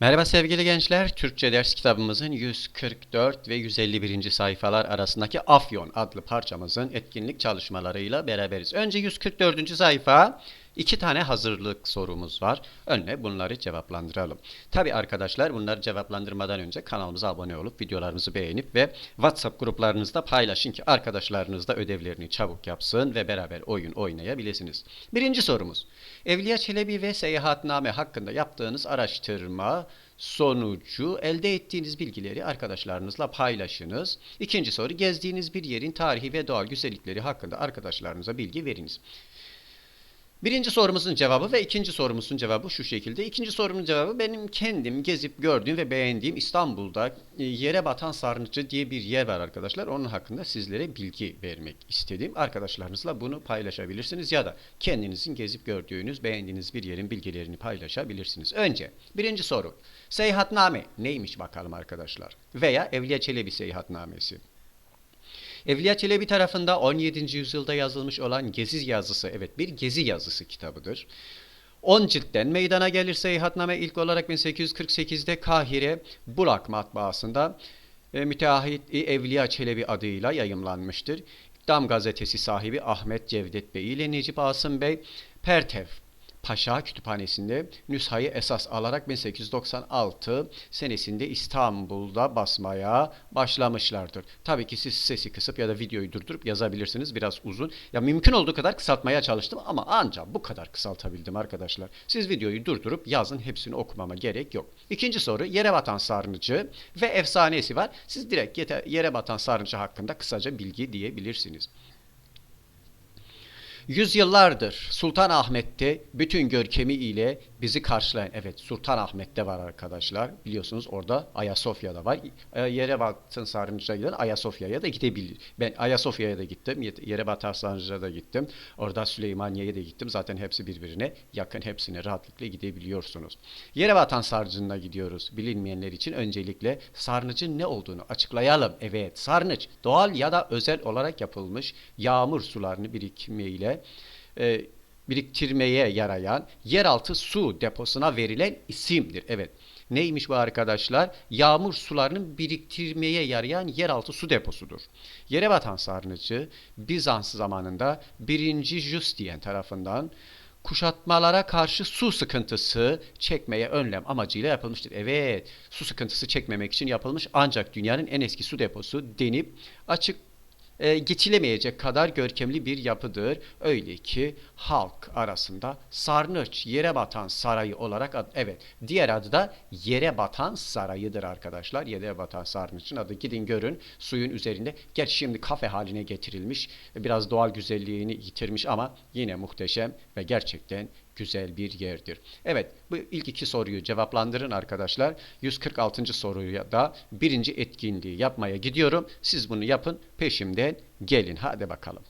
Merhaba sevgili gençler. Türkçe ders kitabımızın 144 ve 151. sayfalar arasındaki Afyon adlı parçamızın etkinlik çalışmalarıyla beraberiz. Önce 144. sayfa iki tane hazırlık sorumuz var. Önce bunları cevaplandıralım. Tabi arkadaşlar bunları cevaplandırmadan önce kanalımıza abone olup videolarımızı beğenip ve WhatsApp gruplarınızda paylaşın ki arkadaşlarınız da ödevlerini çabuk yapsın ve beraber oyun oynayabilirsiniz. Birinci sorumuz. Evliya Çelebi ve Seyahatname hakkında yaptığınız araştırma sonucu elde ettiğiniz bilgileri arkadaşlarınızla paylaşınız. İkinci soru gezdiğiniz bir yerin tarihi ve doğal güzellikleri hakkında arkadaşlarınıza bilgi veriniz. Birinci sorumuzun cevabı ve ikinci sorumuzun cevabı şu şekilde. İkinci sorumun cevabı benim kendim gezip gördüğüm ve beğendiğim İstanbul'da e, Yere Batan Sarnıcı diye bir yer var arkadaşlar. Onun hakkında sizlere bilgi vermek istedim. Arkadaşlarınızla bunu paylaşabilirsiniz ya da kendinizin gezip gördüğünüz, beğendiğiniz bir yerin bilgilerini paylaşabilirsiniz. Önce birinci soru. Seyahatname neymiş bakalım arkadaşlar? Veya Evliya Çelebi Seyahatnamesi. Evliya Çelebi tarafında 17. yüzyılda yazılmış olan Gezi yazısı, evet bir gezi yazısı kitabıdır. 10 ciltten meydana gelir Seyahatname ilk olarak 1848'de Kahire Bulak matbaasında e, müteahhit Evliya Çelebi adıyla yayımlanmıştır. Dam gazetesi sahibi Ahmet Cevdet Bey ile Necip Asım Bey Pertev Paşa Kütüphanesi'nde nüshayı esas alarak 1896 senesinde İstanbul'da basmaya başlamışlardır. Tabii ki siz sesi kısıp ya da videoyu durdurup yazabilirsiniz. Biraz uzun. Ya mümkün olduğu kadar kısaltmaya çalıştım ama ancak bu kadar kısaltabildim arkadaşlar. Siz videoyu durdurup yazın hepsini okumama gerek yok. İkinci soru yere batan sarnıcı ve efsanesi var. Siz direkt yere batan sarnıcı hakkında kısaca bilgi diyebilirsiniz. Yüzyıllardır Sultan Ahmet'te bütün görkemi ile bizi karşılayan, evet Sultan Ahmet'te var arkadaşlar. Biliyorsunuz orada Ayasofya'da var. E, Yerebat'ın Sarnıcı'ya giden Ayasofya'ya da gidebilir. Ben Ayasofya'ya da gittim. Yerebat Sarnıcı'ya da gittim. Orada Süleymaniye'ye de gittim. Zaten hepsi birbirine yakın. Hepsine rahatlıkla gidebiliyorsunuz. Yerebat Sarnıcı'na gidiyoruz. Bilinmeyenler için öncelikle Sarnıcı'nın ne olduğunu açıklayalım. Evet Sarnıç doğal ya da özel olarak yapılmış yağmur sularını birikimiyle e, biriktirmeye yarayan yeraltı su deposuna verilen isimdir. Evet. Neymiş bu arkadaşlar? Yağmur sularının biriktirmeye yarayan yeraltı su deposudur. Yere batan sarnıcı Bizans zamanında 1. Justinian tarafından kuşatmalara karşı su sıkıntısı çekmeye önlem amacıyla yapılmıştır. Evet, su sıkıntısı çekmemek için yapılmış ancak dünyanın en eski su deposu denip açık e, geçilemeyecek kadar görkemli bir yapıdır. Öyle ki halk arasında sarnıç, yere batan sarayı olarak ad, evet diğer adı da yere batan sarayıdır arkadaşlar. Yere batan sarnıçın adı gidin görün suyun üzerinde. Gerçi şimdi kafe haline getirilmiş. Biraz doğal güzelliğini yitirmiş ama yine muhteşem ve gerçekten güzel bir yerdir. Evet bu ilk iki soruyu cevaplandırın arkadaşlar. 146. soruya da birinci etkinliği yapmaya gidiyorum. Siz bunu yapın peşimden gelin hadi bakalım.